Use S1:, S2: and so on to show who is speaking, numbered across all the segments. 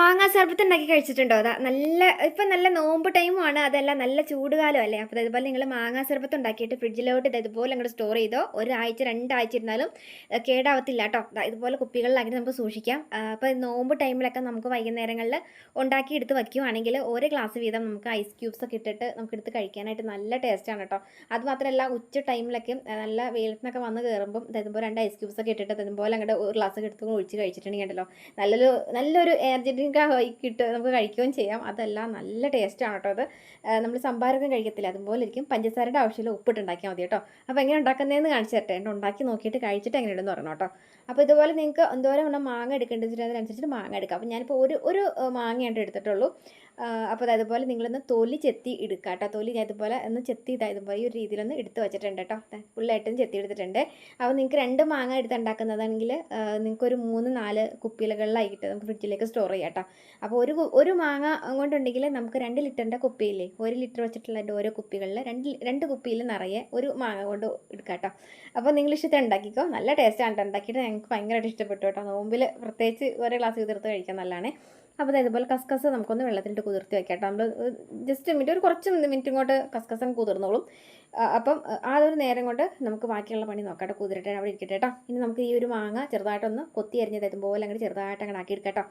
S1: മാങ്ങാ സർബത്ത് ഉണ്ടാക്കി കഴിച്ചിട്ടുണ്ടോ? അതാ നല്ല ഇപ്പം നല്ല നോമ്പ് ടൈമാണ് അതല്ല നല്ല ചൂടുകാലം അല്ലേ? അപ്പോൾ അതുപോലെ നിങ്ങൾ മാങ്ങാ സർബത്ത് ഉണ്ടാക്കിയിട്ട് ഫ്രിഡ്ജിലോട്ട് ഇത് ഇതുപോലെ നിങ്ങൾ സ്റ്റോർ ചെയ്തോ? ഒരാഴ്ച രണ്ടാഴ്ച ഇരുന്നാലും കേടാവത്തില്ല കേട്ടോ. ഇതുപോലെ കുപ്പികളിലാക്കി നമുക്ക് സൂക്ഷിക്കാം. അപ്പോൾ നോമ്പ് ടൈമിലൊക്കെ നമുക്ക് വൈകുന്നേരങ്ങളിൽ ഉണ്ടാക്കി എടുത്ത് വയ്ക്കുവാണെങ്കിൽ ഓരോ ഗ്ലാസ് വീതം നമുക്ക് ഐസ് ക്യൂബ്സ് ഒക്കെ ഇട്ടിട്ട് നമുക്ക് എടുത്ത് കഴിക്കാനായിട്ട് നല്ല ടേസ്റ്റാണ് കേട്ടോ. അത് മാത്രമല്ല ഉച്ച ടൈമിലൊക്കെ നല്ല വെയിലത്തിനൊക്കെ വന്ന് കയറുമ്പം ഇതുപോലെ രണ്ട് ഐസ് ക്യൂബ്സ് ഒക്കെ ഇട്ടിട്ട് ഇതുപോലെ അങ്ങോട്ട് ഒരു ഗ്ലാസ് ഒക്കെ എടുത്ത് ഒഴിച്ച് കഴിച്ചിട്ടുണ്ടെങ്കിൽ ഉണ്ടല്ലോ. നല്ലൊരു നല്ലൊരു എനർജറ്റിക് കിട്ട് നമുക്ക് കഴിക്കുകയും ചെയ്യാം. അതല്ല നല്ല ടേസ്റ്റാണ് കേട്ടോ അത്. നമ്മൾ സംഭാരമൊക്കെ കഴിക്കത്തില്ല. അതുപോലെ ഇരിക്കും. പഞ്ചസാരയുടെ ആവശ്യമില്ല ഉപ്പിട്ട് ഉണ്ടാക്കിയാൽ മതി കേട്ടോ. അപ്പോൾ എങ്ങനെ ഉണ്ടാക്കുന്നതെന്ന് കാണിച്ചു തരട്ടെ. എന്നെ ഉണ്ടാക്കി നോക്കിയിട്ട് കഴിച്ചിട്ട് എങ്ങനെ ഉണ്ടെന്ന് പറഞ്ഞു കേട്ടോ. അപ്പോൾ ഇതുപോലെ നിങ്ങൾക്ക് എന്തോരം നമ്മൾ മാങ്ങ എടുക്കേണ്ടത് വെച്ചിട്ട് അതിനനുസരിച്ചിട്ട് മാങ്ങ എടുക്കാം. അപ്പോൾ ഞാനിപ്പോൾ ഒരു ഒരു മാങ്ങയാണ് എടുത്തിട്ടുള്ളൂ. അപ്പോൾ അത് അതുപോലെ നിങ്ങളൊന്ന് തൊലി ചെത്തി എടുക്കുക കേട്ടോ തൊലി ഞാൻ ഇതുപോലെ ഒന്ന് ചെത്തി ഇതാ ഇതുപോലെ ഈ ഒരു രീതിയിലൊന്ന് എടുത്ത് വെച്ചിട്ടുണ്ട് കേട്ടോ ഫുള്ളായിട്ടും ചെത്തി എടുത്തിട്ടുണ്ട്. അപ്പോൾ നിങ്ങൾക്ക് രണ്ട് മാങ്ങ എടുത്ത് ഉണ്ടാക്കുന്നതാണെങ്കിൽ നിങ്ങൾക്കൊരു മൂന്ന് നാല് കുപ്പികളിലായിട്ട് നമുക്ക് ഫ്രിഡ്ജിലേക്ക് സ്റ്റോർ ചെയ്യാം കേട്ടോ അപ്പോൾ ഒരു ഒരു മാങ്ങ കൊണ്ടുണ്ടെങ്കിൽ നമുക്ക് രണ്ട് ലിറ്ററിന്റെ കുപ്പിയില്ലേ ഒരു ലിറ്റർ വെച്ചിട്ടുള്ള ഓരോ കുപ്പികളിൽ രണ്ട് രണ്ട് കുപ്പിയിൽ നിറയെ ഒരു മാങ്ങ കൊണ്ട് എടുക്കാം കേട്ടോ അപ്പോൾ നിങ്ങൾ ഇഷ്ടത്തെ ഉണ്ടാക്കിക്കോ. നല്ല ടേസ്റ്റാണ് ഉണ്ടാക്കിയിട്ട് ഞങ്ങൾക്ക് ഭയങ്കരമായിട്ട് ഇഷ്ടപ്പെട്ടു കേട്ടോ നോമ്പിൽ പ്രത്യേകിച്ച് ഓരോ ഗ്ലാസ് കുതിർത്ത് കഴിക്കാൻ നല്ലതാണ്. അപ്പോൾ ഇതുപോലെ കസ്കസ് നമുക്കൊന്ന് വെള്ളത്തിലിട്ട് കുതിർത്തി വെക്കാം നമ്മൾ ജസ്റ്റ് മിനിറ്റ് ഒരു കുറച്ച് മിനിറ്റ് ഇങ്ങോട്ട് കസ്കസൻ കുതിർന്നോളും. അപ്പം ആ ഒരു നേരം കൊണ്ട് നമുക്ക് ബാക്കിയുള്ള പണി നോക്കാം കേട്ടോ കുതിരട്ടെ അവിടെ ഇരിക്കട്ടെ കേട്ടോ ഇനി നമുക്ക് ഈ ഒരു മാങ്ങ ചെറുതായിട്ടൊന്ന് കൊത്തി അരിഞ്ഞത് ഇതുപോലെ അങ്ങോട്ട് ചെറുതായിട്ട് അങ്ങോട്ട് ആക്കി എടുക്കാം കേട്ടോ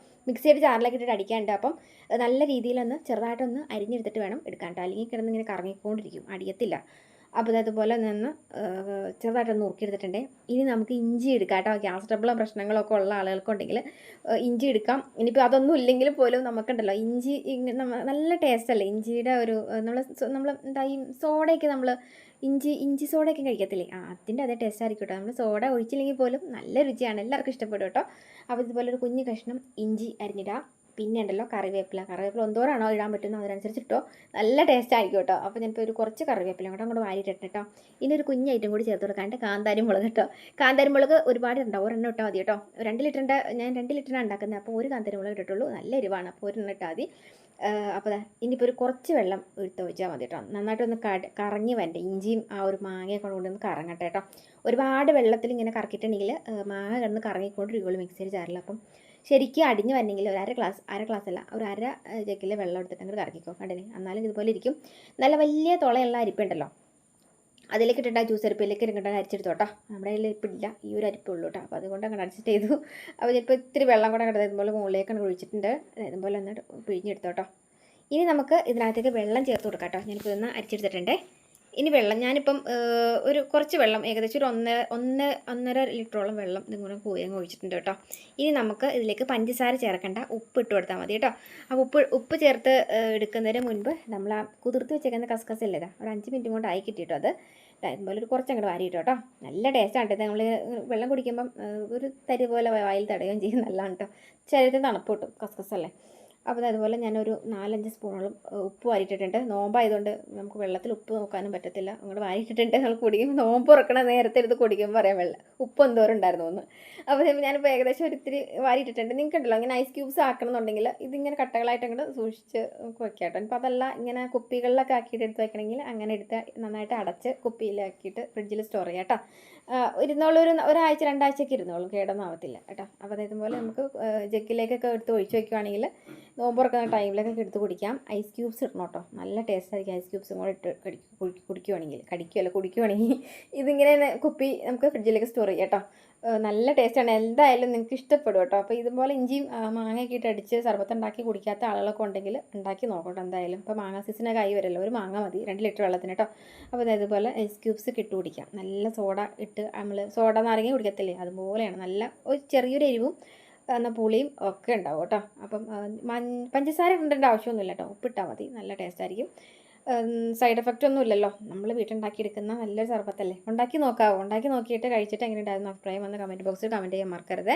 S1: ഇട്ടിട്ട് അടിക്കാണ്ട് അപ്പം നല്ല രീതിയിലൊന്ന് ചെറുതായിട്ടൊന്ന് അരിഞ്ഞെടുത്തിട്ട് വേണം എടുക്കാൻ കേട്ടോ അല്ലെങ്കിൽ കിടന്ന് ഇങ്ങനെ കറങ്ങിക്കൊണ്ടിരിക്കും. അടിയത്തില്ല. അപ്പോൾ അതുപോലെ നിന്ന് ചെറുതായിട്ടൊന്ന് നുറുക്കിയെടുത്തിട്ടുണ്ട്. ഇനി നമുക്ക് ഇഞ്ചി എടുക്കാം കേട്ടോ. ഗ്യാസ് ട്രബിളും പ്രശ്നങ്ങളൊക്കെ ഉള്ള ആളുകൾക്കുണ്ടെങ്കിൽ ഇഞ്ചി എടുക്കാം. ഇനിയിപ്പോൾ അതൊന്നും ഇല്ലെങ്കിൽ പോലും നമുക്കുണ്ടല്ലോ ഇഞ്ചി നല്ല ടേസ്റ്റ് അല്ലേ? ഇഞ്ചിയുടെ ഒരു നമ്മൾ നമ്മൾ എന്താ ഈ സോഡയൊക്കെ നമ്മൾ ഇഞ്ചി ഇഞ്ചി സോഡയൊക്കെ കഴിക്കത്തില്ലേ? ആ അതിന്റെ അതേ ടേസ്റ്റ് ആയിരിക്കും കേട്ടോ. നമ്മൾ സോഡ ഒഴിച്ചില്ലെങ്കിൽ പോലും നല്ല രുചിയാണ്. എല്ലാവർക്കും ഇഷ്ടപ്പെടും കേട്ടോ. അപ്പോൾ ഇതുപോലെ ഒരു കുഞ്ഞു കഷ്ണം ഇഞ്ചി അരിഞ്ഞിടാം പിന്നെ ഉണ്ടല്ലോ കറിവേപ്പില. കറിവേപ്പില എന്തോരാണോ ഇടാൻ പറ്റുന്നത് അതിനനുസരിച്ച് ഇട്ടോ നല്ല ടേസ്റ്റ് ആയിരിക്കും കേട്ടോ അപ്പോൾ ഞാനിപ്പോൾ ഒരു കുറച്ച് കറിവേപ്പില കൂടെ അങ്ങോട്ട് വാരിയിട്ടിട്ട് കേട്ടോ ഇനി ഒരു കുഞ്ഞ് ഐറ്റം കൂടി ചേർത്ത് കൊടുക്കാണ്ട് കാന്താരി മുളക് കേട്ടോ കാന്താരി മുളക് ഒരുപാട് ഉണ്ടാവും ഒരെണ്ണം ഇട്ടാൽ മതി കേട്ടോ രണ്ട് ലിറ്ററിന്റെ ഞാൻ രണ്ട് ലിറ്ററിനാണ് ഉണ്ടാക്കുന്നത് അപ്പോൾ ഒരു കാന്താരി മുളക് ഇട്ടിട്ടുള്ളൂ. നല്ല എരിവാണ്. അപ്പോൾ ഒരെണ്ണം ഇട്ടാൽ മതി. അപ്പോൾ ഇനിയിപ്പോൾ ഒരു കുറച്ച് വെള്ളം എടുത്ത് വെച്ചാൽ മതി കേട്ടോ നന്നായിട്ടൊന്ന് കറങ്ങി വരണ്ടേ. ഇഞ്ചിയും ആ ഒരു മാങ്ങയൊക്കെ കൊണ്ടൊന്ന് കറങ്ങട്ടെ കേട്ടോ ഒരുപാട് വെള്ളത്തിൽ ഇങ്ങനെ കറക്കിയിട്ടുണ്ടെങ്കിൽ മാങ്ങ കിടന്ന് കറങ്ങിക്കൊണ്ടിരിക്കുള്ളൂ മിക്സിയിൽ ജാറിൽ അപ്പം ശരിക്കും അടിഞ്ഞു വരണമെങ്കിൽ ഒരു അര ഗ്ലാസ് അര ഗ്ലാസ് അല്ല ഒരു അര ജഗ്ഗിൽ വെള്ളം എടുത്തിട്ട് അങ്ങോട്ട് കറക്കിക്കോ കണ്ടില്ലേ? എന്നാലും ഇതുപോലെ ഇരിക്കും. നല്ല വലിയ തുളയുള്ള അരിപ്പുണ്ടല്ലോ അതിലേക്ക് ഇട്ടിട്ട് ജ്യൂസ് അരിപ്പിലേക്ക് ഇങ്ങോട്ട് അരിച്ചെടുത്തോട്ടോ നമ്മുടെ കയ്യിൽ ഇപ്പില്ല ഈ ഒരു അരിപ്പേ ഉള്ളൂ കേട്ടോ അപ്പോൾ അതുകൊണ്ട് അങ്ങോട്ട് അഡ്ജസ്റ്റ് ചെയ്തു. അപ്പോൾ ചിലപ്പോൾ ഇത്തിരി വെള്ളം കൂടെ അങ്ങോട്ട് ഇതുപോലെ മുകളിലേക്ക് ഒഴിച്ചിട്ടുണ്ട്. ഇതുപോലെ ഒന്ന് പിഴിഞ്ഞെടുത്തോട്ടോ ഇനി നമുക്ക് ഇതിനകത്തേക്ക് വെള്ളം ചേർത്ത് കൊടുക്കാം കേട്ടോ ഞാനിപ്പോൾ ഇതൊന്ന് അരിച്ചെടുത്തിട്ടുണ്ട്. ഇനി വെള്ളം ഞാനിപ്പം ഒരു കുറച്ച് വെള്ളം ഏകദേശം ഒരു ഒന്ന് ഒന്ന് ഒന്നര ലിറ്ററോളം വെള്ളം പോയി അങ്ങ് ഒഴിച്ചിട്ടുണ്ട് കേട്ടോ. ഇനി നമുക്ക് ഇതിലേക്ക് പഞ്ചസാര ചേർക്കേണ്ട ഉപ്പ് ഇട്ട് കൊടുത്താൽ മതി കേട്ടോ. ആ ഉപ്പ് ഉപ്പ് ചേർത്ത് എടുക്കുന്നതിന് മുൻപ് നമ്മൾ ആ കുതിർത്ത് വെച്ചേക്കുന്ന കസ്കസ് ഇതാ? ഒരു അഞ്ച് മിനിറ്റ് കൊണ്ട് ആയി കിട്ടിയിട്ടോ അത്. ഇതുപോലെ ഒരു കുറച്ച് അങ്ങോട്ട് വാരിയിട്ടോ കേട്ടോ. നല്ല ടേസ്റ്റാണ് കേട്ടോ നമ്മൾ വെള്ളം കുടിക്കുമ്പം ഒരു തരി പോലെ വായിൽ തടയുകയും ചെയ്യും. നല്ലതാണ് കേട്ടോ. ശരീരത്തിന് തണുപ്പ് കിട്ടും കസ്കസ് അല്ലേ അപ്പോൾ അതുപോലെ ഞാനൊരു നാലഞ്ച് സ്പൂണോളം ഉപ്പ് വാരിയിട്ടിട്ടുണ്ട്. നോമ്പായതുകൊണ്ട് നമുക്ക് വെള്ളത്തിൽ ഉപ്പ് നോക്കാനും പറ്റത്തില്ല. അങ്ങോട്ട് വാരിയിട്ടിട്ടുണ്ട്. നമ്മൾ കുടിക്കും നോമ്പ് ഉറക്കണ നേരത്തെ എടുത്ത് കുടിക്കുമ്പോൾ പറയാം വെള്ളം ഉപ്പ് എന്തോരം ഉണ്ടായിരുന്നു ഒന്ന് അപ്പോൾ ഞാനിപ്പോൾ ഏകദേശം ഒരിത്തിരി വാരിയിട്ടിട്ടുണ്ട്. നിങ്ങൾക്ക് ഉണ്ടല്ലോ ഇങ്ങനെ ഐസ് ക്യൂബ്സ് ആക്കണം എന്നുണ്ടെങ്കിൽ ഇതിങ്ങനെ കട്ടകളായിട്ട് അങ്ങോട്ട് സൂക്ഷിച്ച് നമുക്ക് വെക്കാം കേട്ടോ. അതല്ല ഇങ്ങനെ കുപ്പികളിലൊക്കെ ആക്കിയിട്ട് എടുത്ത് വെക്കണമെങ്കിൽ അങ്ങനെ എടുത്ത് നന്നായിട്ട് അടച്ച് കുപ്പിയിലാക്കിയിട്ട് ഫ്രിഡ്ജിൽ സ്റ്റോർ ചെയ്യാം കേട്ടോ. ഇരുന്നോളൂ ഒരു ഒരാഴ്ച രണ്ടാഴ്ചയൊക്കെ ഇരുന്നോളും. കേടൊന്നാവത്തില്ല കേട്ടോ. അപ്പോൾ പോലെ നമുക്ക് ജക്കിലേക്കൊക്കെ എടുത്ത് ഒഴിച്ച് വയ്ക്കുവാണെങ്കിൽ നോമ്പ് തുറക്കുന്ന ടൈമിലൊക്കെ എടുത്ത് കുടിക്കാം. ഐസ് ക്യൂബ്സ് ഇടണം കേട്ടോ. നല്ല ടേസ്റ്റ് ആയിരിക്കും ഐസ് ക്യൂബ്സും കൂടെ ഇട്ട് കടി കുടി- കുടിക്കുവാണെങ്കിൽ. കടിക്കുമല്ലോ കുടിക്കുവാണെങ്കിൽ. ഇതിങ്ങനെ കുപ്പി നമുക്ക് ഫ്രിഡ്ജിലേക്ക് സ്റ്റോർ ചെയ്യാം കേട്ടോ. നല്ല ടേസ്റ്റാണ്. എന്തായാലും നിങ്ങൾക്ക് ഇഷ്ടപ്പെടും കേട്ടോ അപ്പോൾ ഇതുപോലെ ഇഞ്ചിയും മാങ്ങയൊക്കെ ഇട്ട് അടിച്ച് സർബത്ത് ഉണ്ടാക്കി കുടിക്കാത്ത ആളുകളൊക്കെ ഉണ്ടെങ്കിൽ ഉണ്ടാക്കി നോക്കട്ടോ എന്തായാലും. ഇപ്പോൾ മാങ്ങ സീസണൊക്കെ ആയി വരല്ലോ ഒരു മാങ്ങ മതി. രണ്ട് ലിറ്റർ വെള്ളത്തിന് കേട്ടോ അപ്പോൾ ഇതുപോലെ ഐസ് ക്യൂബ്സ് ഇട്ട് കുടിക്കാം. നല്ല സോഡ ഇട്ട് നമ്മൾ സോഡ നാരങ്ങ കുടിക്കത്തില്ലേ? അതുപോലെയാണ്. നല്ല ഒരു ചെറിയൊരു എരിവും എന്നാൽ പുളിയും ഒക്കെ ഉണ്ടാവും കേട്ടോ അപ്പം പഞ്ചസാര ഇടേണ്ട ആവശ്യമൊന്നുമില്ല കേട്ടോ ഉപ്പിട്ടാൽ മതി. നല്ല ടേസ്റ്റ് ആയിരിക്കും. സൈഡ് എഫക്റ്റ് ഒന്നും ഇല്ലല്ലോ. നമ്മൾ വീട്ടുണ്ടാക്കിയെടുക്കുന്ന നല്ലൊരു സർബത്തല്ലേ? ഉണ്ടാക്കി നോക്കാവോ? ഉണ്ടാക്കി നോക്കിയിട്ട് കഴിച്ചിട്ട് എങ്ങനെ ഉണ്ടായിരുന്നു അഭിപ്രായം വന്ന് കമന്റ് ബോക്സിൽ കമന്റ് ചെയ്യാൻ മറക്കരുത്.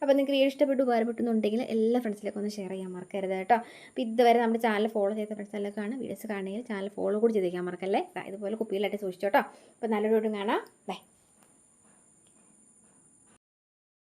S1: അപ്പോൾ നിങ്ങൾക്ക് വീഡിയോ ഇഷ്ടപ്പെട്ട് ഉപകാരപ്പെട്ടുന്നുണ്ടെങ്കിൽ എല്ലാ ഫ്രണ്ട്സിലേക്കും ഒന്ന് ഷെയർ ചെയ്യാൻ മറക്കരുത് കേട്ടോ. അപ്പോൾ ഇതുവരെ നമ്മുടെ ചാനൽ ഫോളോ ചെയ്ത ഫ്രണ്ട്സ് എല്ലാം കാണും. വീഡിയോസ് കാണുകയും ചാനൽ ഫോളോ കൂടി ചെയ്തേക്കാൻ മറക്കല്ലേ? ഇതുപോലെ കുപ്പിയിലായിട്ട് സൂക്ഷിച്ചോട്ടോ അപ്പോൾ നല്ലൊരു വീടും കാണാം. ബൈ